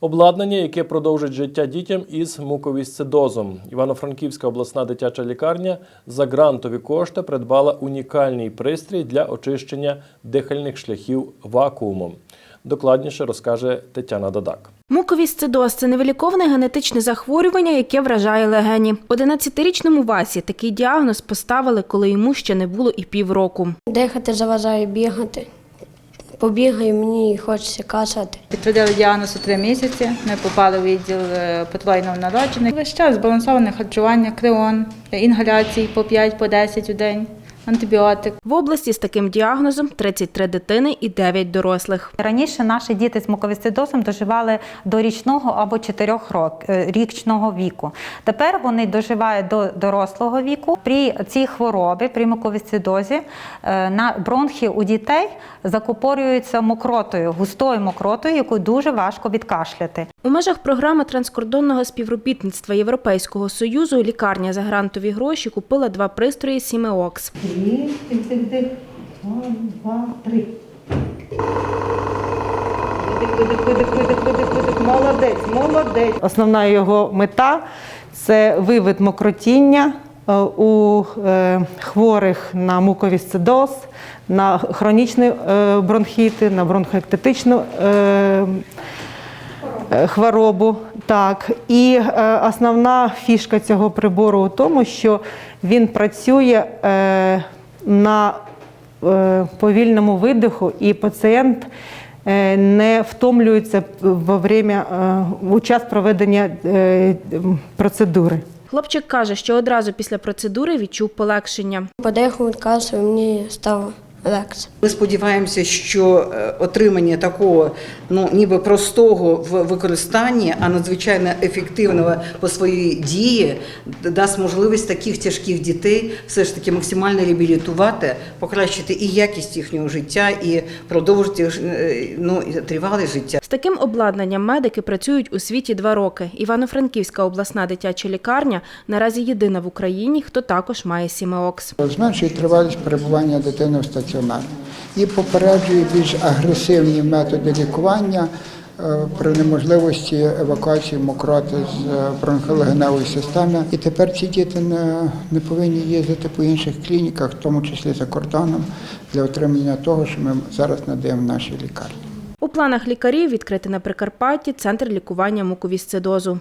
Обладнання, яке продовжить життя дітям із муковісцидозом. Івано-Франківська обласна дитяча лікарня за грантові кошти придбала унікальний пристрій для очищення дихальних шляхів вакуумом. Докладніше розкаже Тетяна Дадак. Муковісцидоз – це невиліковне генетичне захворювання, яке вражає легені. 11-річному Васі такий діагноз поставили, коли йому ще не було і півроку. Дихати заважає бігати. Побігаю, мені хочеться кашати. Підтвердили діагноз у три місяці. Ми попали в відділ потройного народжених. Весь час збалансоване харчування, креон, інгаляції по 5 по 10 у день, антибіотик. В області з таким діагнозом 33 дитини і 9 дорослих. Раніше наші діти з муковісцидозом доживали до річного або чотирьох рок, е, річного віку. Тепер вони доживають до дорослого віку. При цій хворобі, при муковісцидозі, е, на бронхи у дітей закупорюються мокротою, густою мокротою, яку дуже важко відкашляти. У межах програми транскордонного співробітництва Європейського Союзу лікарня за грантові гроші купила два пристрої Сімеокс. Молодець, молодець. Основна його мета це вивід мокротіння е, у е, хворих на муковісцидоз, на хронічні е, бронхіти, на бронхоектетичну хворобу. Так. І е, основна фішка цього прибору у тому, що він працює е, на е, повільному видиху, і пацієнт е, не втомлюється во время, е, у час проведення е, процедури. Хлопчик каже, що одразу після процедури відчув полегшення. Подихав, кашляв, мені стало легше. Ми сподіваємося, що е, отримання такого ну ніби простого в використанні, а надзвичайно ефективного по своїй дії дасть можливість таких тяжких дітей все ж таки максимально реабілітувати, покращити і якість їхнього життя, і продовжити е, ну тривале життя. З таким обладнанням медики працюють у світі два роки. Івано-Франківська обласна дитяча лікарня наразі єдина в Україні, хто також має Сімеокс. Зменшує тривалість перебування дитини в стаціонарі і попереджує більш агресивні методи лікування е, при неможливості евакуації мокроти з е, бронхолегеневої системи. І тепер ці діти не, не повинні їздити по інших клініках, в тому числі за кордоном, для отримання того, що ми зараз надаємо в нашій лікарні. У планах лікарів відкрити на Прикарпатті центр лікування муковісцидозу.